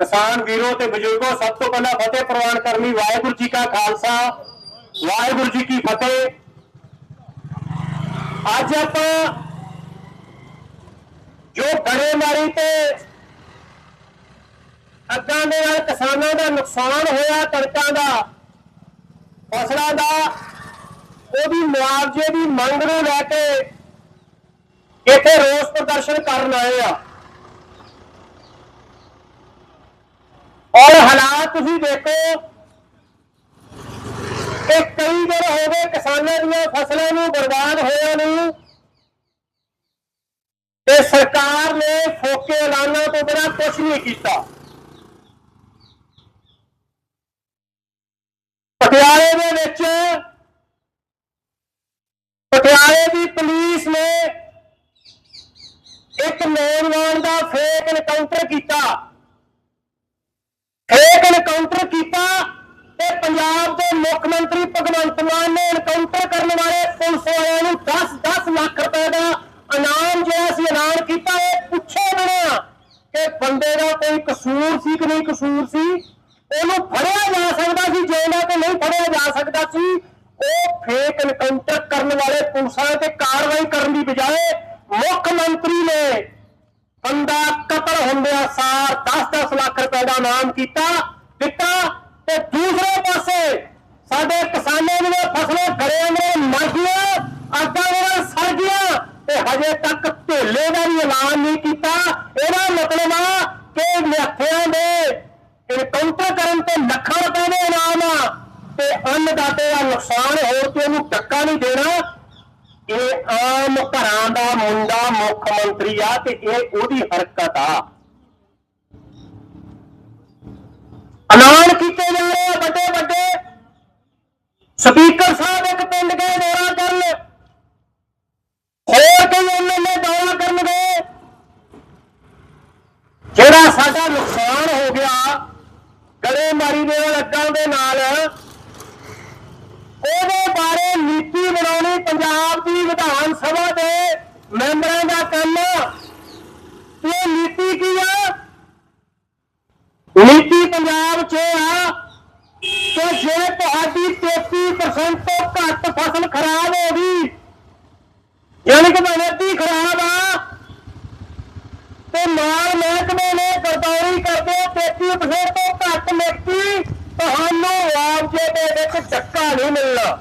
ਕਿਸਾਨ ਵੀਰੋ ਤੇ ਬਜ਼ੁਰਗੋ, ਸਭ ਤੋਂ ਪਹਿਲਾਂ ਫਤਿਹ ਪ੍ਰਵਾਨ ਕਰਨੀ, ਵਾਹਿਗੁਰੂ ਜੀ ਕਾ ਖਾਲਸਾ, ਵਾਹਿਗੁਰੂ ਜੀ ਕੀ ਫਤਿਹ। ਅੱਜ ਆਪਾਂ ਜੋ ਗੜੇਮਾਰੀ ਤੇ ਅੱਗਾਂ ਦੇ ਨਾਲ ਕਿਸਾਨਾਂ ਦਾ ਨੁਕਸਾਨ ਹੋਇਆ, ਕਣਕਾਂ ਦਾ, ਫਸਲਾਂ ਦਾ, ਉਹਦੀ ਮੁਆਵਜ਼ੇ ਦੀ ਮੰਗ ਨੂੰ ਲੈ ਕੇ ਇੱਥੇ ਰੋਸ ਪ੍ਰਦਰਸ਼ਨ ਕਰਨ ਆਏ ਆ। ਔਰ ਹਾਲਾਤ ਤੁਸੀਂ ਦੇਖੋ ਕਿ ਕਈ ਦਿਨ ਹੋ ਗਏ ਕਿਸਾਨਾਂ ਦੀਆਂ ਫਸਲਾਂ ਨੂੰ ਬਰਬਾਦ ਹੋਇਆ ਨੂੰ ਤੇ ਸਰਕਾਰ ਨੇ ਫੋਕੇ ਐਲਾਨਾਂ ਤੋਂ ਬਿਨਾਂ ਕੁਝ ਨਹੀਂ ਕੀਤਾ। ਪਟਿਆਲੇ ਦੇ ਵਿੱਚ ਪਟਿਆਲੇ ਦੀ ਪੁਲਿਸ ਨੇ ਇੱਕ ਨੌਜਵਾਨ ਦਾ ਫੇਕ ਐਨਕਾਊਂਟਰ ਕੀਤਾ ਫੇਕ ਐਨਕਾਊਂਟਰ ਕੀਤਾ ਤੇ ਪੰਜਾਬ ਦੇ ਮੁੱਖ ਮੰਤਰੀ ਭਗਵੰਤ ਮਾਨ ਨੇ ਐਨਕਾਊਂਟਰ ਕਰਨ ਵਾਲੇ ਪੁਲਿਸ ਵਾਲਿਆਂ ਨੂੰ 10-10 ਲੱਖ ਰੁਪਏ ਦਾ ਇਨਾਮ ਜਿਹੜਾ ਸੀ ਐਲਾਨ ਕੀਤਾ ਇਹ ਪੁੱਛੇ ਬਿਨਾਂ ਕਿ ਬੰਦੇ ਦਾ ਕੋਈ ਕਸੂਰ ਸੀ ਕਿ ਨਹੀਂ ਕਸੂਰ ਸੀ ਉਹਨੂੰ ਫੜਿਆ ਜਾ ਸਕਦਾ ਸੀ ਜੇਲ੍ਹਾਂ ਤੇ ਨਹੀਂ ਫੜਿਆ ਜਾ ਸਕਦਾ ਸੀ ਉਹ ਫੇਕ ਇਨਕਾਊਂਟਰ ਕਰਨ ਵਾਲੇ ਪੁਲਿਸਾਂ ਤੇ ਕਾਰਵਾਈ ਕਰਨ ਦੀ ਬਜਾਏ ਮੁੱਖ ਮੰਤਰੀ ਨੇ ਬੰਦਾ ਕਤਲ ਹੁੰਦਿਆ ਸਾਰ 10-10 ਲੱਖ ਰੁਪਏ ਦਾ ਨਾਮ ਕੀਤਾ, ਦਿੱਤਾ ਤੇ ਦੂਸਰੇ ਪਾਸੇ ਸਾਡੇ ਕਿਸਾਨਾਂ ਦੀਆਂ ਫਸਲਾਂ ਗੜਿਆਂ ਦੇ ਮਰ ਗਈਆਂ ਅੱਗਾਂ ਨਾਲ ਸੜ ਗਈਆਂ ਤੇ ਹਜੇ ਤੱਕ ਢੇਲੇ ਦਾ ਵੀ ਐਲਾਨ ਨਹੀਂ ਕੀਤਾ। ਇਹਦਾ ਮਤਲਬ ਆ ਕਿ ਨਿਹੱਥਿਆਂ ਦੇ ਇਨਕਾਊਂਟਰ ਕਰਨ ਤੇ ਲੱਖਾਂ ਰੁਪਏ ਦੇ ਇਨਾਮ ਆ ਤੇ ਅੰਨਦਾਤੇ ਦਾ ਨੁਕਸਾਨ ਹੋਰ ਤੇ ਉਹਨੂੰ ਟੱਕਾ ਨਹੀਂ ਦੇਣਾ। ਇਹ ਆਮ ਘਰਾਂ ਦਾ ਮੁੰਡਾ ਮੁੱਖ ਮੰਤਰੀ ਆ ਤੇ ਇਹ ਉਹਦੀ ਹਰਕਤ ਆ। ਐਲਾਨ ਕੀਤੇ ਜਾ ਰਹੇ ਵੱਡੇ ਵੱਡੇ। ਸਪੀਕਰ ਸਾਹਿਬ ਇੱਕ ਪਿੰਡ ਗਏ ਦੌਰਾ ਕਰਨ। ਹੋਰ ਕਈ ਐਮਐਲਏ ਦੌਰਾ ਕਰਨਗੇ ਜਿਹੜਾ ਸਾਡਾ ਨੁਕਸਾਨ ਹੋ ਗਿਆ, ਗੜੇਮਾਰੀ ਦੇ ਲੱਗਾ ਦੇ ਨਾਲ ਉਹਦੇ ਬਾਰੇ ਨੀਤੀ ਬਣਾਉਣੀ ਪੰਜਾਬ ਦੀ ਵਿਧਾਨ ਸਭਾ ਦੇ ਮੈਂਬਰਾਂ ਦਾ ਕੰਮ ਆ। ਇਹ ਨੀਤੀ ਕੀ ਆ ਨੀਤੀ ਪੰਜਾਬ 'ਚ ਆ ਕਿ ਜੇ ਤੁਹਾਡੀ 33% ਤੋਂ ਘੱਟ ਫਸਲ ਖਰਾਬ ਹੋ ਗਈ, ਯਾਨੀ ਕਿ ਮਿਹਨਤੀ ਖਰਾਬ ਆ, ਤੇ ਮਾਲ ਮਹਿਕਮੇ ਨੇ ਗਰਦੌਰੀ ਕਰਦੇ 33% ਤੋਂ ਘੱਟ ਮਿੱਟੀ ਦੇ ਵਿੱਚ ਚੱਕਾ ਨਹੀਂ ਮਿਲਣਾ।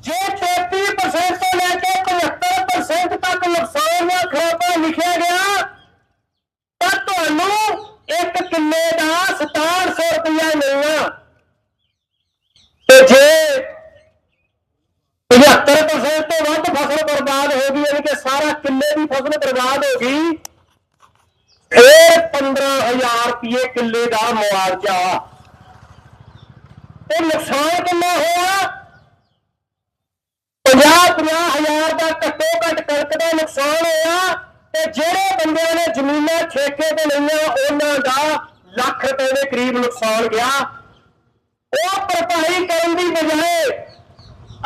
ਜੇ 33% ਤੋਂ ਲੈ ਕੇ 75% ਤੱਕ ਨੁਕਸਾਨ ਜਾਂ ਖਰਾਬਾ ਲਿਖਿਆ ਗਿਆ, ਤਾਂ ਤੁਹਾਨੂੰ ਇੱਕ ਕਿੱਲੇ ਦਾ 6700 ਰੁਪਇਆ ਮਿਲਣਾ। ਤੇ ਜੇ 75% ਤੋਂ ਵੱਧ ਫਸਲ ਬਰਬਾਦ ਹੋ ਗਈ, ਯਾਨੀ ਕਿ ਸਾਰਾ ਕਿੱਲੇ ਦੀ ਫਸਲ ਬਰਬਾਦ ਹੋ ਗਈ ਫੇਰ 15000 ਰੁਪਏ ਕਿੱਲੇ ਦਾ ਮੁਆਵਜ਼ਾ। ਤੇ ਨੁਕਸਾਨ ਕਿੰਨਾ ਹੋਇਆ? 50 ਹਜ਼ਾਰ ਦਾ ਘੱਟੋ ਘੱਟ ਕਣਕ ਦਾ ਨੁਕਸਾਨ ਹੋਇਆ ਤੇ ਜਿਹੜੇ ਬੰਦਿਆਂ ਨੇ ਜ਼ਮੀਨਾਂ ਠੇਕੇ ਤੇ ਲਈਆਂ, ਉਹਨਾਂ ਦਾ ਲੱਖ ਰੁਪਏ ਦੇ ਕਰੀਬ ਨੁਕਸਾਨ ਗਿਆ। ਉਹ ਭਰਪਾਈ ਕਰਨ ਦੀ ਬਜਾਏ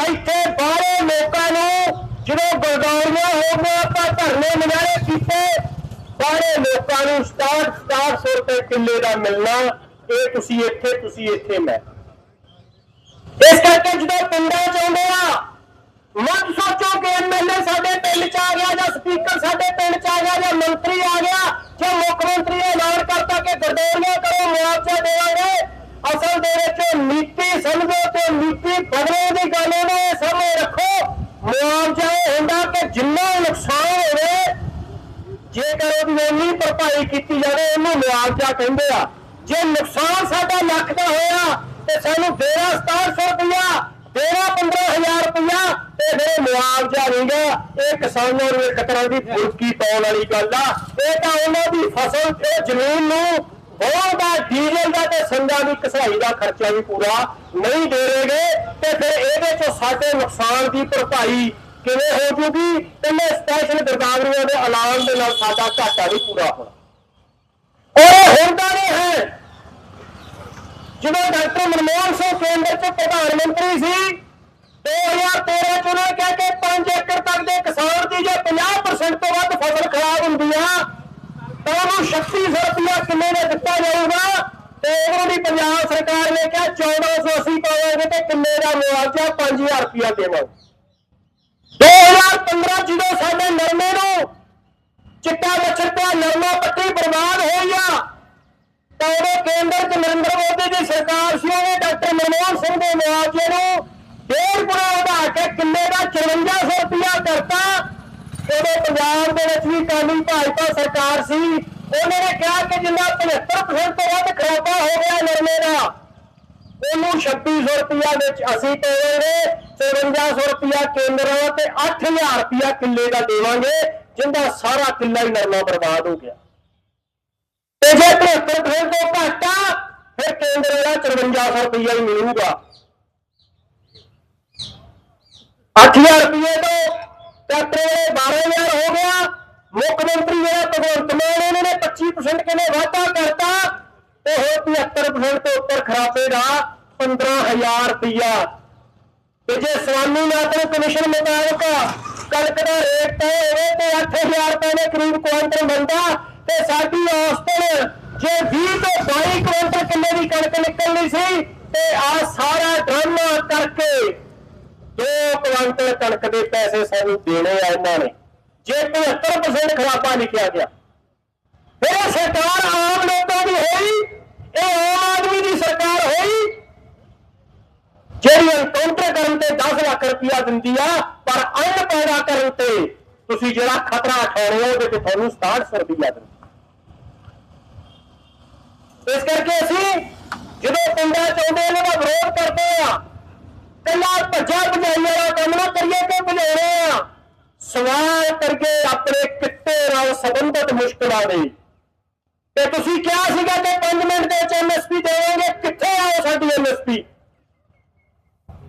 ਇੱਥੇ ਬਾਹਰੇ ਲੋਕਾਂ ਨੂੰ ਜਦੋਂ ਗਰਦੌਰੀਆਂ ਹੋ ਗਈਆਂ ਆਪਾਂ ਧਰਨੇ ਮੁਜ਼ਾਹਰੇ ਕੀਤੇ। ਬਾਹਰੇ ਲੋਕਾਂ ਨੂੰ 67 6700 ਰੁਪਏ ਕਿੱਲੇ ਦਾ ਮਿਲਣਾ। ਇਹ ਤੁਸੀਂ ਇੱਥੇ ਤੁਸੀਂ ਇੱਥੇ ਮੈਂ ਇਸ ਕਰਕੇ ਜਦੋਂ ਪਿੰਡਾਂ ਚ ਆਉਂਦੇ ਆ ਮਤ ਸੋਚੋ ਕਿ ਐਮਐਲਏ ਸਾਡੇ ਪਿੰਡ ਚ ਆ ਗਿਆ ਜਾਂ ਸਪੀਕਰ ਸਾਡੇ ਪਿੰਡ ਚ ਆ ਗਿਆ ਜਾਂ ਮੰਤਰੀ ਆ ਗਿਆ ਜਾਂ ਮੁੱਖ ਮੰਤਰੀ ਐਲਾਨ ਕਰਤਾ ਕਿ ਗਰਦੋਰੀਆਂ ਕਰੋ, ਮੁਆਵਜ਼ਾ ਦੇਵਾਂਗੇ। ਅਸਲ ਦੇ ਵਿੱਚ ਨੀਤੀ ਸਮਝੋ ਤੇ ਨੀਤੀ ਬਦਲਣ ਦੀ ਗੱਲ ਨੂੰ ਸਾਹਮਣੇ ਰੱਖੋ। ਮੁਆਵਜ਼ਾ ਇਹ ਹੁੰਦਾ ਕਿ ਜਿੰਨਾ ਨੁਕਸਾਨ ਹੋਵੇ, ਜੇਕਰ ਉਹਦੀ ਇੰਨੀ ਭਰਪਾਈ ਕੀਤੀ ਜਾਵੇ, ਉਹਨੂੰ ਮੁਆਵਜ਼ਾ ਕਹਿੰਦੇ ਆ। ਜੇ ਨੁਕਸਾਨ ਸਾਡਾ ਲੱਖ ਦਾ ਹੋਇਆ ਤੇ ਸਾਨੂੰ 13 ਇਹ ਕਿਸਾਨਾਂ ਨੂੰ ਇੱਕ ਤਰ੍ਹਾਂ ਦੀ ਫੁਲਕੀ ਪਾਉਣ ਵਾਲੀ ਗੱਲ ਆ। ਇਹ ਤਾਂ ਉਹਨਾਂ ਦੀ ਫਸਲ ਤੇ ਜ਼ਮੀਨ ਨੂੰ ਬਹੁਤ ਦਾ ਡੀਜ਼ਲ ਦਾ ਤੇ ਸੰਦਾਂ ਦੀ ਕਸਾਈ ਦਾ ਖਰਚਾ ਵੀ ਪੂਰਾ ਨਹੀਂ ਦੇ ਤੇ ਫਿਰ ਇਹਦੇ ਚੋਂ ਸਾਡੇ ਨੁਕਸਾਨ ਦੀ ਭਰਪਾਈ ਕਿਵੇਂ ਹੋ ਜੂਗੀ? ਕਹਿੰਦੇ ਸਪੈਸ਼ਲ ਗਰਦਾਵਰੀਆਂ ਦੇ ਐਲਾਨ ਦੇ ਨਾਲ ਸਾਡਾ ਘਾਟਾ ਵੀ ਪੂਰਾ ਹੋਣਾ। ਔਰ ਹੁੰਦਾ ਨਹੀਂ ਹੈ ਜਦੋਂ ਡਾਕਟਰ ਮਨਮੋਹਨ ਸਿੰਘ ਕੇਂਦਰ ਚ ਪ੍ਰਧਾਨ ਮੰਤਰੀ ਸੀ 2013 ਚ ਉਹਨੇ ਕਿਹਾ ਕਿ 5 ਏਕੜ ਤੱਕ ਦੇ ਕਿਸਾਨ ਦੀ ਜੇ 50% ਤੋਂ ਵੱਧ ਫਸਲ ਖਰਾਬ ਹੁੰਦੀ ਆ, ਤਾਂ ਉਹਨੂੰ 3600 ਰੁਪਇਆ ਕਿੰਨੇ ਦਾ ਦਿੱਤਾ ਜਾਊਗਾ? ਤੇ ਉਹਨਾਂ ਦੀ ਪੰਜਾਬ ਸਰਕਾਰ ਨੇ ਕਿਹਾ 1480 ਪਾਵਾਂਗੇ ਤੇ ਕਿੰਨੇ ਦਾ ਮੁਆਵਜ਼ਾ? 5000 ਰੁਪਇਆ ਦੇਵਾਂਗੇ 2015 ਜਦੋਂ ਸਾਡੇ ਨਰਮੇ ਨੂੰ ਚਿੱਟਾ ਮੱਛਰ ਪਿਆ, ਨਰਮਾ ਪੱਟੀ ਬਰਬਾਦ ਹੋਈ ਆ, ਤਾਂ ਉਦੋਂ ਕੇਂਦਰ ਚ ਨਰਿੰਦਰ ਮੋਦੀ ਦੀ ਸਰਕਾਰ ਸੀ ਉਹਨੇ ਡਾਕਟਰ ਮਨਮੋਹਨ ਸਿੰਘ ਦੇ ਮੁਆਵਜ਼ੇ ਨੂੰ ਡੇਢ ਗੁਣਾ ਵਧਾ ਕੇ ਕਿੱਲੇ ਦਾ 5400 ਰੁਪਇਆ ਕਰਤਾ। ਉਦੋਂ ਪੰਜਾਬ ਦੇ ਵਿੱਚ ਵੀ ਕਾਲੀ ਭਾਜਪਾ ਸਰਕਾਰ ਸੀ। ਉਹਨਾਂ ਨੇ ਕਿਹਾ ਕਿ ਜਿੰਨਾ 75% ਤੋਂ ਵੱਧ ਖਰਾਬਾ ਹੋ ਗਿਆ ਨਰਮੇ ਦਾ, ਉਹਨੂੰ 2600 ਰੁਪਇਆ ਵਿੱਚ ਅਸੀਂ ਦੇਵਾਂਗੇ 5400 ਰੁਪਇਆ ਕੇਂਦਰ ਤੇ 8000 ਰੁਪਇਆ ਕਿੱਲੇ ਦਾ ਦੇਵਾਂਗੇ, ਜਿੰਦਾ ਸਾਰਾ ਕਿੱਲਾ ਹੀ ਨਰਮਾ ਬਰਬਾਦ ਹੋ ਗਿਆ। ਤੇ ਜੇ 73% ਤੋਂ ਘੱਟ ਆ, ਫਿਰ ਕੇਂਦਰ ਦਾ 5400 ਰੁਪਇਆ ਹੀ ਮਿਲੂਗਾ। 8000 ਰੁਪਏ ਤੋਂ ਟਰੈਕਟਰ 12000 ਹੋ ਗਿਆ। ਮੁੱਖ ਮੰਤਰੀ ਜਿਹੜਾ ਭਗਵੰਤ ਮਾਨ ਉਹਨਾਂ ਨੇ 25% ਕਿਨੇ ਵਾਧਾ ਕਰਤਾ? ਤੇ ਹੋਰ 73% ਤੋਂ ਉੱਪਰ ਖਰਾਬੇ ਦਾ 15000 ਰੁਪਇਆ ਤੇ ਜੇ ਸਵਾਮੀਨਾਥਨ ਕਮਿਸ਼ਨ ਮੁਤਾਬਕ ਕਣਕ ਦਾ ਰੇਟ ਤੈਅ ਹੋਵੇ ਤੇ 8000 ਰੁਪਏ ਦੇ ਕਰੀਬ ਕੁਆਂਟਲ ਮਿਲਦਾ ਤੇ ਸਾਡੀ ਔਸਤਨ ਜੇ 20 ਤੋਂ 22 ਕੁਆਂਟਲ ਕਿੱਲੇ ਦੀ ਕਣਕ ਨਿਕਲਣੀ ਸੀ ਤੇ ਆ ਸਾਰਾ ਡਰਾਮਾ ਕਰਕੇ 2 ਕੁਆਂਟਲ ਕਣਕ ਦੇ ਪੈਸੇ ਸਾਨੂੰ ਦੇਣੇ ਆ ਇਹਨਾਂ ਨੇ। ਜੇ 75% ਖਰਾਬਾ ਲਿਖਿਆ ਗਿਆ। ਫਿਰ ਇਹ ਸਰਕਾਰ ਆਮ ਲੋਕਾਂ ਦੀ ਹੋਈ, ਇਹ ਆਮ ਆਦਮੀ ਦੀ ਸਰਕਾਰ ਹੋਈ, ਜਿਹੜੀ ਐਨਕਾਊਂਟਰ ਕਰਨ ਤੇ 10 ਲੱਖ ਰੁਪਇਆ ਦਿੰਦੀ ਆ, ਪਰ ਅੰਨ ਪੈਦਾ ਕਰਨ ਤੇ ਤੁਸੀਂ ਜਿਹੜਾ ਖਤਰਾ ਉਠਾਉਣੇ ਹੋ ਉਹਦੇ ਤੇ ਤੁਹਾਨੂੰ 67 ਰੁਪਇਆ ਦਿੰਦੇ ਇਸ ਕਰਕੇ ਅਸੀਂ ਜਦੋਂ ਪਿੰਡਾਂ ਚ ਆਉਂਦੇ ਇਹਨਾਂ ਦਾ ਵਿਰੋਧ ਕਰਦੇ ਆ ਕੱਲਾ ਭੱਜਾ ਭਜਾਈ ਵਾਲਾ ਕੰਮ ਨਾ ਕਰੀਏ ਕਿ ਭਜਾਉਣੇ ਆ। ਸਵਾਲ ਕਰਕੇ ਆਪਣੇ ਕਿੱਤੇ ਨਾਲ ਸੰਬੰਧਿਤ ਮੁਸ਼ਕਲਾਂ ਦੇ ਤੇ ਤੁਸੀਂ ਕਿਹਾ ਸੀਗਾ ਕਿ 5 ਮਿੰਟ ਦੇ ਵਿੱਚ ਐਮਐਸਪੀ ਦੇਵਾਂਗੇ, ਕਿੱਥੇ ਆਏ ਸਾਡੀ ਐਮਐਸਪੀ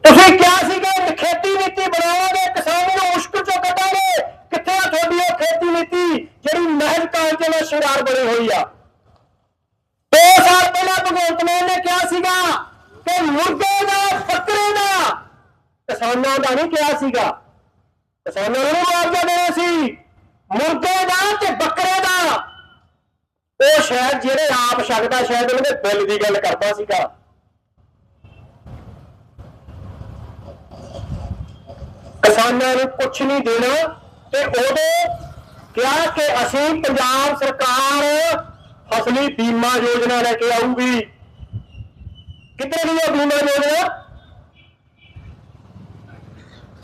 ਤੁਸੀਂ ਕਿਹਾ ਸੀਗਾ ਕਿ ਖੇਤੀ ਨੀਤੀ ਬਣਾਵਾਂਗੇ, ਕਿਸਾਨਾਂ ਨੂੰ ਮੁਸ਼ਕਲ ਚੋਂ ਕੱਢਾਂਗੇ। ਕਿੱਥੇ ਆ ਤੁਹਾਡੀ ਉਹ ਖੇਤੀ ਨੀਤੀ ਜਿਹੜੀ ਮਹਿਜ ਕਾਂਚ ਨਾਲ ਸ਼ਿੰਗਾਰ ਬਣੀ ਹੋਈ ਆ? ਦੋ ਸਾਲ ਪਹਿਲਾਂ ਭਗਵੰਤ ਮਾਨ ਨੇ ਕਿਹਾ ਸੀਗਾ ਕਿ ਮੁਰਗੇ ਕਿਸਾਨਾਂ ਦਾ ਨਹੀਂ ਕਿਹਾ ਸੀਗਾ। ਕਿਸਾਨਾਂ ਨੂੰ ਮੁਆਵਜ਼ਾ ਦੇਣਾ ਸੀ। ਮੁਰਗੇ ਦਾ ਤੇ ਬੱਕਰੇ ਦਾ। ਉਹ ਸ਼ਾਇਦ ਜਿਹੜੇ ਆਪ ਛਕਦਾ, ਸ਼ਾਇਦ ਉਹਦੇ ਬਿੱਲ ਦੀ ਗੱਲ ਕਰਦਾ ਸੀਗਾ। ਕਿਸਾਨਾਂ ਨੂੰ ਕੁਝ ਨਹੀਂ ਦੇਣਾ ਤੇ ਉਹਦੇ ਕਿਹਾ ਕਿ ਅਸੀਂ ਪੰਜਾਬ ਸਰਕਾਰ ਫਸਲੀ ਬੀਮਾ ਯੋਜਨਾ ਲੈ ਕੇ ਆਊਗੀ। ਕਿਤੇ ਨਹੀਂ ਇਹ ਬੀਮਾ ਯੋਜਨਾ?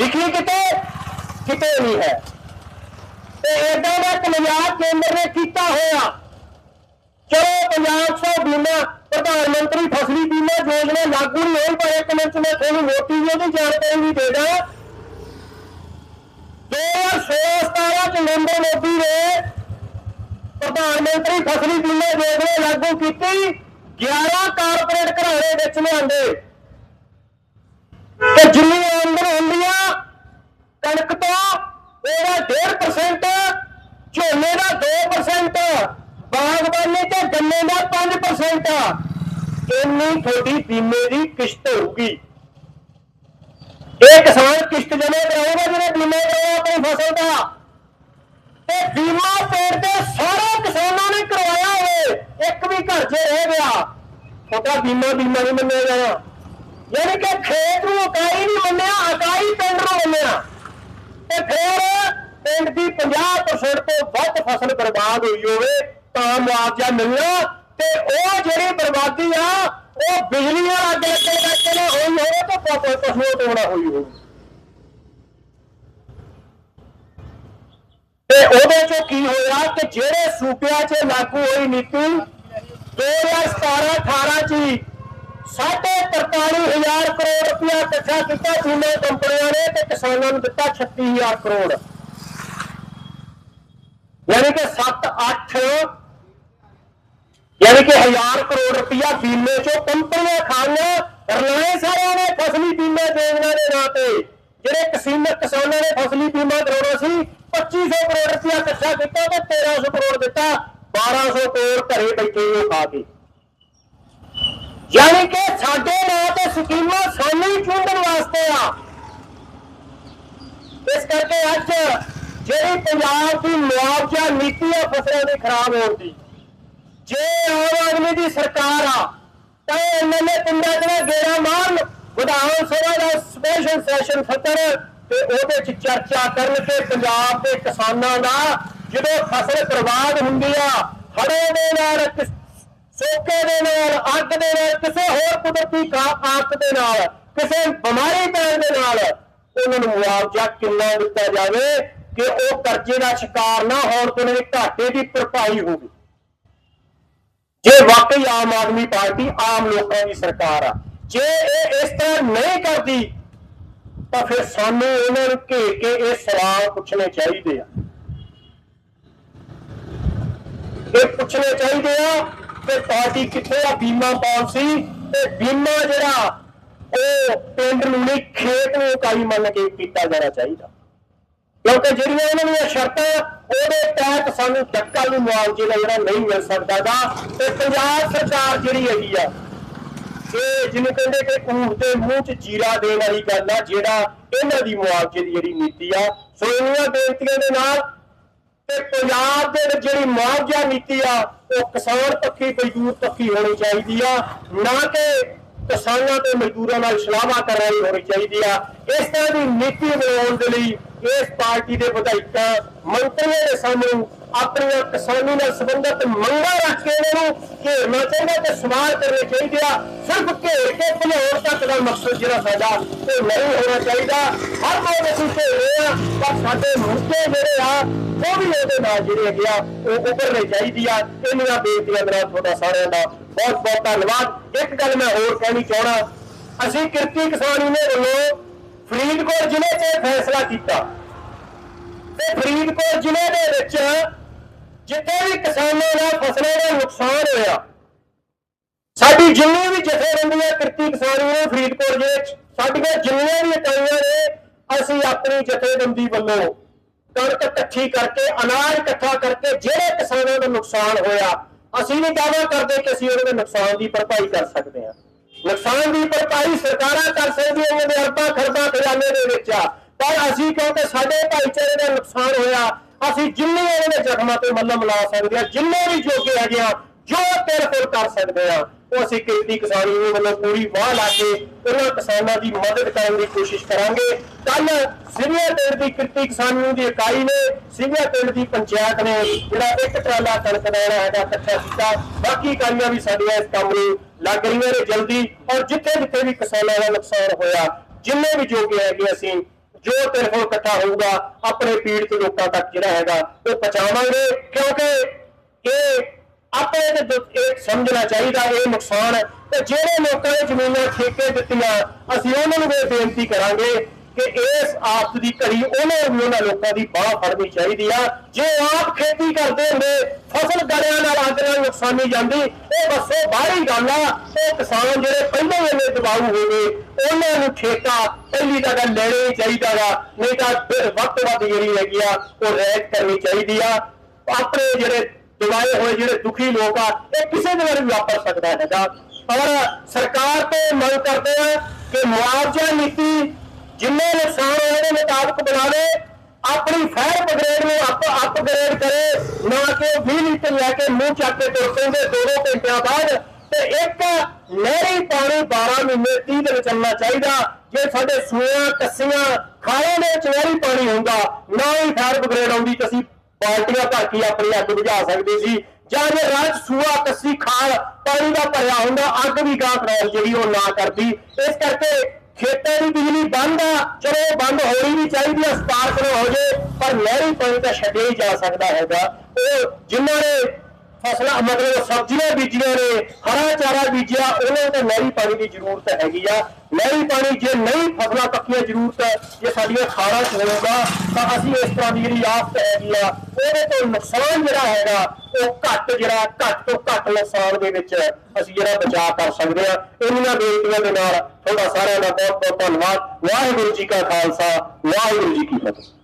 ਦਿਖੀ ਕਿਤੇ ਕਿਤੇ ਨਹੀਂ ਹੈ। ਤੇ ਇਦਾਂ ਦਾ ਪੰਜਾਬ ਕੇਂਦਰ ਨੇ ਕੀਤਾ ਹੋਇਆ। ਚਲੋ ਪੰਜਾਬ ਸੋ ਬੀਮਾ, ਪ੍ਰਧਾਨ ਮੰਤਰੀ ਫਸਲੀ ਬੀਮਾ ਯੋਜਨਾ ਲਾਗੂ ਨਹੀਂ ਹੋਈ ਪਰ ਇੱਕ ਮਿੰਟ ਮੈਂ ਤੁਹਾਨੂੰ ਮੋਟੀ ਜਿਹੀ ਜਾਣਕਾਰੀ ਵੀ ਦੇ ਦਾਂ। 2016 ਚ ਨਰਿੰਦਰ ਮੋਦੀ ਨੇ ਪ੍ਰਧਾਨ ਮੰਤਰੀ ਫਸਲੀ ਬੀਮਾ ਯੋਜਨਾ ਲਾਗੂ ਕੀਤੀ। 11 ਕਾਰਪੋਰੇਟ ਘਰਾਣੇ ਵਿੱਚ ਲਿਆਂਦੇ। ਤੇ ਕਣਕ ਤੋਂ ਉਹਦਾ 1.5% ਝੋਨੇ ਦਾ 2% ਬਾਗਬਾਨੀ ਤੇ ਗੰਨੇ ਦਾ 5% ਇੰਨੀ ਤੁਹਾਡੀ ਬੀਮੇ ਦੀ ਕਿਸ਼ਤ ਹੋਊਗੀ। ਇਹ ਕਿਸਾਨ ਕਿਸ਼ਤ ਜਮ੍ਹਾਂ ਕਰਾਊਗਾ, ਜਿਹਨੇ ਬੀਮਾ ਕਰਾਇਆ ਆਪਣੀ ਫਸਲ ਦਾ। ਤੇ ਬੀਮਾ ਪੇੜ ਤੇ ਸਾਰੇ ਕਿਸਾਨਾਂ ਨੇ ਕਰਵਾਇਆ ਹੋਵੇ। ਇੱਕ ਵੀ ਘਰ 'ਚ ਰਹਿ ਗਿਆ। ਤੁਹਾਡਾ ਬੀਮਾ ਬੀਮਾ ਨਹੀਂ ਮੰਨਿਆ ਜਾਣਾ। ਯਾਨੀ ਕਿ ਖੇਤ ਨੂੰ ਇਕਾਈ ਨਹੀਂ ਮੰਨਿਆ ਇਕਾਈ ਪਿੰਡ ਨੂੰ ਮੰਨਿਆ। ਤੇ ਫਿਰ ਪਿੰਡ ਦੀ 50% ਤੋਂ ਵੱਧ ਫਸਲ ਬਰਬਾਦ ਹੋਈ ਹੋਵੇ ਤਾਂ ਮੁਆਵਜ਼ਾ ਮਿਲਣਾ ਤੇ ਉਹ ਜਿਹੜੀ ਬਰਬਾਦੀ ਆ, ਉਹ ਬਿਜਲੀ ਨਾਲ ਅੱਗ ਲੱਗਣ ਕਰਕੇ ਨਾ ਹੋਈ ਹੋਵੇ ਤਾਂ ਪਾਪਾ ਪਸ਼ੂਆਂ ਤੋਂ ਨਾ ਹੋਈ ਹੋਵੇ। ਤੇ ਉਹਦੇ ਚੋਂ ਕੀ ਹੋਇਆ ਕਿ ਜਿਹੜੇ ਸੂਬਿਆਂ 'ਚ ਲਾਗੂ ਹੋਈ ਨੀਤੀ 2017-18 ਚ ਹੀ 43000 ਕਰੋੜ ਰੁਪਇਆ ਇਕੱਠਾ ਕੀਤਾ ਬੀਮਾ ਕੰਪਨੀਆਂ ਨੇ ਤੇ ਕਿਸਾਨਾਂ ਨੂੰ ਦਿੱਤਾ 36000 ਕਰੋੜ। ਯਾਨੀ ਕਿ 7-8 ਯਾਨੀ ਕਿ 1000 ਕਰੋੜ ਰੁਪਇਆ ਬੀਮੇ ਚੋਂ ਕੰਪਨੀਆਂ ਖਾਣੀਆਂ। ਰਿਲਾਇੰਸ ਵਾਲਿਆਂ ਨੇ ਫਸਲੀ ਬੀਮਾ ਯੋਜਨਾ ਦੇ ਨਾਂ ਤੇ। ਜਿਹੜੇ ਕਿਸਾਨਾਂ ਕਿਸਾਨਾਂ ਨੇ ਫਸਲੀ ਬੀਮਾ ਕਰਾਉਣਾ ਸੀ 2500 ਕਰੋੜ ਰੁਪਇਆ ਇਕੱਠਾ ਕੀਤਾ ਤੇ 1300 ਕਰੋੜ ਦਿੱਤਾ। 1200 ਕਰੋੜ ਘਰੇ ਬੈਠੇ ਉਹ ਖਾ ਕੇ। ਯਾਨੀ ਕਿ ਸਾਡੇ ਨਾਂ ਤੇ ਸਕੀਮਾਂ ਸਾਨੂੰ ਹੀ ਚੁੰਡਣ ਵਾਸਤੇ ਆ। ਇਸ ਕਰਕੇ ਅੱਜ ਜਿਹੜੀ ਪੰਜਾਬ ਦੀ ਮੁਆਵਜ਼ਾ ਨੀਤੀ ਆ, ਫਸਲਾਂ ਦੇ ਖਰਾਬ ਹੋਣ ਦੀ, ਜੇ ਆਮ ਆਦਮੀ ਦੀ ਸਰਕਾਰ ਆ, ਤਾਂ ਐਮਐਲਏ ਪਿੰਡਾਂ ਦੇ ਗੇੜਾ ਮਾਰਨ, ਵਿਧਾਨ ਸਭਾ ਦਾ ਸਪੈਸ਼ਲ ਸੈਸ਼ਨ ਸੱਤਰ ਤੇ ਉਹਦੇ ਚ ਚਰਚਾ ਕਰਨ ਤੇ ਪੰਜਾਬ ਦੇ ਕਿਸਾਨਾਂ ਦਾ ਜਦੋਂ ਫਸਲ ਬਰਬਾਦ ਹੁੰਦੀ ਆ ਹੜੇ ਦੇ ਨਾਲ ਸੋਕੇ ਦੇ ਨਾਲ, ਅੱਗ ਦੇ ਨਾਲ, ਕਿਸੇ ਹੋਰ ਕੁਦਰਤੀ ਆਫਤ ਦੇ ਨਾਲ, ਕਿਸੇ ਬਿਮਾਰੀ ਪੈਣ ਦੇ ਨਾਲ ਉਹਨਾਂ ਨੂੰ ਮੁਆਵਜ਼ਾ ਕਿੰਨਾ ਦਿੱਤਾ ਜਾਵੇ ਕਿ ਉਹ ਕਰਜ਼ੇ ਦਾ ਸ਼ਿਕਾਰ ਨਾ ਹੋਣ ਤੇ ਉਹਨਾਂ ਦੇ ਘਾਟੇ ਦੀ ਭਰਪਾਈ ਹੋਵੇ। ਜੇ ਵਾਕਈ ਆਮ ਆਦਮੀ ਪਾਰਟੀ ਆਮ ਲੋਕਾਂ ਦੀ ਸਰਕਾਰ ਆ, ਜੇ ਇਹ ਇਸ ਤਰ੍ਹਾਂ ਨਹੀਂ ਕਰਦੀ, ਤਾਂ ਫਿਰ ਸਾਨੂੰ ਉਹਨਾਂ ਨੂੰ ਘੇਰ ਕੇ ਇਹ ਸਵਾਲ ਪੁੱਛਣੇ ਚਾਹੀਦੇ ਆ। ਇਹ ਪੁੱਛਣੇ ਚਾਹੀਦੇ ਆ ਕਿ ਪਾਰਟੀ ਕਿੱਥੇ ਆ ਬੀਮਾ ਪਾਲਿਸੀ? ਤੇ ਬੀਮਾ ਜਿਹੜਾ ਉਹ ਪਿੰਡ ਨੂੰ ਨਹੀਂ, ਖੇਤ ਨੂੰ ਇਕਾਈ ਮੰਨ ਕੇ ਕੀਤਾ ਜਾਣਾ ਚਾਹੀਦਾ। ਕਿਉਂਕਿ ਜਿਹੜੀਆਂ ਇਹਨਾਂ ਦੀਆਂ ਸ਼ਰਤਾਂ ਉਹਦੇ ਤਹਿਤ ਸਾਨੂੰ ਟੱਕਾ ਨੂੰ ਮੁਆਵਜ਼ੇ ਦਾ ਜਿਹੜਾ ਨਹੀਂ ਮਿਲ ਸਕਦਾ ਗਾ। ਤੇ ਪੰਜਾਬ ਸਰਕਾਰ ਜਿਹੜੀ ਹੈਗੀ ਆ, ਇਹ ਜਿਹਨੂੰ ਕਹਿੰਦੇ ਕਿ ਊਂਠ ਦੇ ਮੂੰਹ 'ਚ ਜੀਰਾ ਦੇਣ ਵਾਲੀ ਗੱਲ ਆ, ਜਿਹੜਾ ਇਹਨਾਂ ਦੀ ਮੁਆਵਜ਼ੇ ਦੀ ਜਿਹੜੀ ਨੀਤੀ ਆ, ਸੋ ਇਹਨਾਂ ਬੇਨਤੀਆਂ ਦੇ ਨਾਲ ਤੇ ਪੰਜਾਬ ਦੇ ਵਿੱਚ ਜਿਹੜੀ ਮੁਆਵਜ਼ਾ ਨੀਤੀ ਆ ਉਹ ਕਿਸਾਨ ਪੱਖੀ ਮਜ਼ਦੂਰ ਪੱਖੀ ਹੋਣੀ ਚਾਹੀਦੀ ਆ, ਨਾ ਕਿ ਕਿਸਾਨਾਂ ਤੇ ਮਜ਼ਦੂਰਾਂ ਨਾਲ ਸ਼ਲਾਵਾ ਕਰਨ ਹੋਣੀ ਚਾਹੀਦੀ ਆ। ਇਸ ਤਰ੍ਹਾਂ ਦੀ ਨੀਤੀ ਬਣਾਉਣ ਦੇ ਲਈ ਇਸ ਪਾਰਟੀ ਦੇ ਵਿਧਾਇਕਾਂ, ਮੰਤਰੀਆਂ ਨੇ ਸਾਨੂੰ ਆਪਣੀਆਂ ਕਿਸਾਨੀ ਨਾਲ ਸੰਬੰਧਿਤ ਮੰਗਾਂ ਰੱਖ ਕੇ ਇਹਨਾਂ ਨੂੰ ਘੇਰਨਾ ਚਾਹੀਦਾ ਤੇ ਸਵਾਲ ਕਰਨੇ ਚਾਹੀਦੇ ਆ। ਸਿਰਫ ਘੇਰ ਕੇ ਭੁਲਾਉਣ ਤੱਕ ਦਾ ਮਕਸਦ ਜਿਹੜਾ ਸਾਡਾ ਉਹ ਨਹੀਂ ਹੋਣਾ ਚਾਹੀਦਾ। ਹਰ ਕੋਈ ਅਸੀਂ ਘੇਰੇ ਆ, ਪਰ ਸਾਡੇ ਮੁੱਦੇ ਜਿਹੜੇ ਆ ਉਹ ਵੀ ਉਹਦੇ ਨਾਲ ਜਿਹੜੇ ਹੈਗੇ ਆ, ਉਹ ਉੱਭਰਨੇ ਚਾਹੀਦੀ ਆ। ਇੰਨੀਆਂ ਬੇਨਤੀਆਂ ਦੇ ਨਾਲ ਤੁਹਾਡਾ ਸਾਰਿਆਂ ਦਾ ਬਹੁਤ ਬਹੁਤ ਧੰਨਵਾਦ। ਇੱਕ ਗੱਲ ਮੈਂ ਹੋਰ ਕਹਿਣੀ ਚਾਹਣਾ ਅਸੀਂ ਕਿਰਤੀ ਕਿਸਾਨ ਯੂਨੀਅਨ ਵੱਲੋਂ ਫਰੀਦਕੋਟ ਜ਼ਿਲ੍ਹੇ 'ਚ ਇਹ ਫੈਸਲਾ ਕੀਤਾ। ਤੇ ਫਰੀਦਕੋਟ ਜ਼ਿਲ੍ਹੇ ਦੇ ਵਿੱਚ ਜਿੱਥੇ ਵੀ ਕਿਸਾਨਾਂ ਦਾ ਫਸਲਾਂ ਦਾ ਨੁਕਸਾਨ ਹੋਇਆ, ਸਾਡੀ ਜਿੰਨੀ ਵੀ ਜਥੇਬੰਦੀਆਂ ਕਿਰਤੀ ਕਿਸਾਨ ਯੂਨੀਅਨ ਫਰੀਦਕੋਟ ਜ਼ਿਲ੍ਹੇ 'ਚ, ਸਾਡੀਆਂ ਜਿੰਨੀਆਂ ਵੀ ਇਕਾਈਆਂ ਨੇ, ਅਸੀਂ ਆਪਣੀ ਜਥੇਬੰਦੀ ਵੱਲੋਂ ਕਣਕ ਇਕੱਠੀ ਕਰਕੇ, ਅਨਾਜ ਇਕੱਠਾ ਕਰਕੇ ਜਿਹੜੇ ਕਿਸਾਨਾਂ ਦਾ ਨੁਕਸਾਨ ਹੋਇਆ, ਅਸੀਂ ਨਹੀਂ ਦਾਅਵਾ ਕਰਦੇ ਕਿ ਅਸੀਂ ਉਹਨਾਂ ਦੇ ਨੁਕਸਾਨ ਦੀ ਭਰਪਾਈ ਕਰ ਸਕਦੇ ਹਾਂ। ਨੁਕਸਾਨ ਦੀ ਭਰਪਾਈ ਸਰਕਾਰਾਂ ਕਰ ਸਕਦੀਆਂ ਨੇ ਦੇ ਅਰਬਾਂ ਖਰਬਾਂ ਖਜ਼ਾਨੇ ਦੇ ਵਿੱਚ ਆ। ਪਰ ਅਸੀਂ ਕਿਉਂਕਿ ਸਾਡੇ ਭਾਈਚਾਰੇ ਦਾ ਨੁਕਸਾਨ ਹੋਇਆ, ਅਸੀਂ ਜਿੰਨੇ ਉਹਨਾਂ ਦੇ ਜ਼ਖਮਾਂ ਤੇ ਮੱਲਮ ਲਾ ਸਕਦੇ ਹਾਂ, ਜਿੰਨੇ ਵੀ ਜੋਗੇ ਹੈਗੇ ਆ, ਜੋ ਤੇਰੇ ਕੋਲ ਕਰ ਸਕਦੇ ਆ ਉਹ ਅਸੀਂ ਕਿਰਤੀ ਕਿਸਾਨ ਯੂਨੀਅਨ ਵੱਲੋਂ ਪੂਰੀ ਵਾਹ ਲਾ ਕੇ ਉਹਨਾਂ ਕਿਸਾਨਾਂ ਦੀ ਮਦਦ ਕਰਨ ਦੀ ਕੋਸ਼ਿਸ਼ ਕਰਾਂਗੇ। ਕੱਲ ਸਿਵਿਆ ਪਿੰਡ ਦੀ ਕਿਰਤੀ ਕਿਸਾਨ ਦੀ ਇਕਾਈ ਨੇ ਸਿਵਿਆ ਪਿੰਡ ਦੀ ਪੰਚਾਇਤ ਨੇ ਜਿਹੜਾ ਇੱਕ ਟਰਾਲਾ ਕਣਕ ਦਾ ਜਿਹੜਾ ਹੈਗਾ ਇਕੱਠਾ ਕੀਤਾ। ਬਾਕੀ ਇਕਾਈਆਂ ਵੀ ਸਾਡੀਆਂ ਇਸ ਕੰਮ ਨੂੰ ਲੱਗ ਰਹੀਆਂ ਨੇ ਜਲਦੀ ਔਰ ਜਿੱਥੇ ਜਿੱਥੇ ਵੀ ਕਿਸਾਨਾਂ ਦਾ ਨੁਕਸਾਨ ਹੋਇਆ, ਜਿੰਨੇ ਵੀ ਜੋਗੇ ਹੈਗੇ ਅਸੀਂ, ਜੋ ਤੇਰੇ ਕੋਲ ਇਕੱਠਾ ਹੋਊਗਾ, ਆਪਣੇ ਪੀੜਤ ਲੋਕਾਂ ਤੱਕ ਜਿਹੜਾ ਹੈਗਾ ਉਹ ਪਹੁੰਚਾਵਾਂਗੇ। ਕਿਉਂਕਿ ਇਹ ਆਪਣੇ ਤੇ ਇਹ ਸਮਝਣਾ ਚਾਹੀਦਾ, ਇਹ ਨੁਕਸਾਨ ਹੈ। ਤੇ ਜਿਹੜੇ ਲੋਕਾਂ ਨੇ ਜ਼ਮੀਨਾਂ ਠੇਕੇ ਦਿੱਤੀਆਂ, ਅਸੀਂ ਉਹਨਾਂ ਨੂੰ ਇਹ ਬੇਨਤੀ ਕਰਾਂਗੇ ਕਿ ਇਸ ਆਫਤ ਦੀ ਘੜੀ ਉਹਨਾਂ ਨੂੰ ਉਹਨਾਂ ਲੋਕਾਂ ਦੀ ਬਾਹ ਫੜਨੀ ਚਾਹੀਦੀ ਆ। ਜੇ ਆਪ ਖੇਤੀ ਕਰਦੇ ਹੁੰਦੇ, ਫਸਲ ਗੜਿਆਂ ਨਾਲ ਅੱਗ ਨਾਲ ਨੁਕਸਾਨੀ ਜਾਂਦੀ, ਇਹ ਬੱਸੋ ਬਾਹਰੀ ਗੱਲ ਆ। ਉਹ ਕਿਸਾਨ ਜਿਹੜੇ ਪਹਿਲਾਂ ਹੀ ਇੰਨੇ ਦਬਾਊ ਹੋ ਗਏ, ਉਹਨਾਂ ਨੂੰ ਠੇਕਾ ਪਹਿਲੀ ਤਾਂ ਗੱਲ ਲੈਣਾ ਹੀ ਚਾਹੀਦਾ ਵਾ, ਨਹੀਂ ਤਾਂ ਫਿਰ ਵੱਧ ਤੋਂ ਵੱਧ ਜਿਹੜੀ ਹੈਗੀ ਆ, ਉਹ ਰੈਕ ਕਰਨੀ ਚਾਹੀਦੀ ਆ। ਆਪਣੇ ਜਿਹੜੇ ਦਬਾਏ ਹੋਏ ਜਿਹੜੇ ਦੁਖੀ ਲੋਕ ਆ, ਇਹ ਕਿਸੇ ਦੇ ਨਾਲ ਵੀ ਵਾਪਰ ਸਕਦਾ ਹੈਗਾ ਔਰ ਸਰਕਾਰ ਤੋਂ ਮੰਗ ਕਰਦੇ ਆ ਕਿ ਮੁਆਵਜ਼ਾ ਨੀਤੀ ਜਿੰਨੇ ਨੁਕਸਾਨ ਹੋਏ ਦੇ ਮੁਤਾਬਕ ਬਣਾਵੇ, ਆਪਣੀ ਫਾਇਰ ਬ੍ਰਿਗੇਡ ਨੂੰ ਅਪ ਅਪਗ੍ਰੇਡ ਕਰੇ, ਨਾ ਕਿ ਉਹ 20 ਲੀਟਰ ਲੈ ਕੇ ਮੂੰਹ ਚੱਕ ਕੇ ਤੁਰ ਪੈਂਦੇ ਦੋ ਦੋ ਘੰਟਿਆਂ ਬਾਅਦ, ਤੇ ਇੱਕ ਨਹਿਰੀ ਪਾਣੀ 12 ਮਹੀਨੇ 30 ਵਿੱਚ ਆਉਣਾ ਚਾਹੀਦਾ। ਜੇ ਸਾਡੇ ਸੂਆਂ, ਕੱਸੀਆਂ, ਖਾਲਾਂ ਦੇ ਵਿੱਚ ਨਹਿਰੀ ਪਾਣੀ ਹੁੰਦਾ, ਨਾ ਹੀ ਫਾਇਰ ਬ੍ਰਿਗੇਡ ਆਉਂਦੀ, ਤਾਂ ਅਸੀਂ ਬਾਲਟੀਆਂ ਭਰ ਆਪਣੀ ਅੱਗ ਬੁਝਾ ਸਕਦੇ ਸੀ। ਜਾਂ ਜੇ ਰਾਜ ਸੂਆ, ਕੱਸੀ, ਖਾਲ, ਪਾਣੀ ਦਾ ਭਰਿਆ ਹੁੰਦਾ, ਅੱਗ ਵੀ ਗਾਂ ਕੰਟਰੋਲ ਜਿਹੜੀ ਉਹ ਨਾ ਕਰਦੀ। ਇਸ ਕਰਕੇ ਖੇਤਾਂ ਦੀ ਬਿਜਲੀ ਬੰਦ ਆ। ਚਲੋ ਉਹ ਬੰਦ ਹੋਣੀ ਵੀ ਚਾਹੀਦੀ ਆ, ਸਪਾਰਕ ਨਾ ਹੋ ਜੇ, ਪਰ ਨਹਿਰੀ ਪਾਣੀ ਤਾਂ ਛੱਡਿਆ ਹੀ ਜਾ ਸਕਦਾ ਹੈਗਾ। ਉਹ ਜਿਨ੍ਹਾਂ ਨੇ ਫਸਲਾਂ, ਮਤਲਬ ਸਬਜ਼ੀਆਂ ਬੀਜੀਆਂ ਨੇ, ਹਰਾ ਚਾਰਾ ਬੀਜਿਆ, ਉਹਨਾਂ ਨੂੰ ਤਾਂ ਨਹਿਰੀ ਪਾਣੀ ਦੀ ਜ਼ਰੂਰਤ ਹੈਗੀ ਆ। ਨਹੀਂ ਪਾਣੀ, ਜੇ ਨਹੀਂ ਫਸਲਾਂ ਪੱਕੀਆਂ ਜ਼ਰੂਰਤ ਹੈ? ਜੇ ਸਾਡੀਆਂ ਖਾਲਾਂ ਚ ਹੋਊਗਾ, ਤਾਂ ਅਸੀਂ ਇਸ ਤਰ੍ਹਾਂ ਦੀ ਜਿਹੜੀ ਆਫਤ ਹੈਗੀ ਆ, ਉਹਦੇ ਤੋਂ ਨੁਕਸਾਨ ਜਿਹੜਾ ਹੈਗਾ, ਉਹ ਘੱਟ, ਜਿਹੜਾ ਘੱਟ ਤੋਂ ਘੱਟ ਨੁਕਸਾਨ ਦੇ ਵਿੱਚ ਅਸੀਂ ਜਿਹੜਾ ਬਚਾਅ ਕਰ ਸਕਦੇ ਆ ਇਹਨਾਂ ਬੇਨਤੀਆਂ ਦੇ ਨਾਲ ਤੁਹਾਡਾ ਸਾਰਿਆਂ ਦਾ ਬਹੁਤ ਬਹੁਤ ਧੰਨਵਾਦ। ਵਾਹਿਗੁਰੂ ਜੀ ਕਾ ਖਾਲਸਾ, ਵਾਹਿਗੁਰੂ ਜੀ ਕੀ ਫਤਿਹ।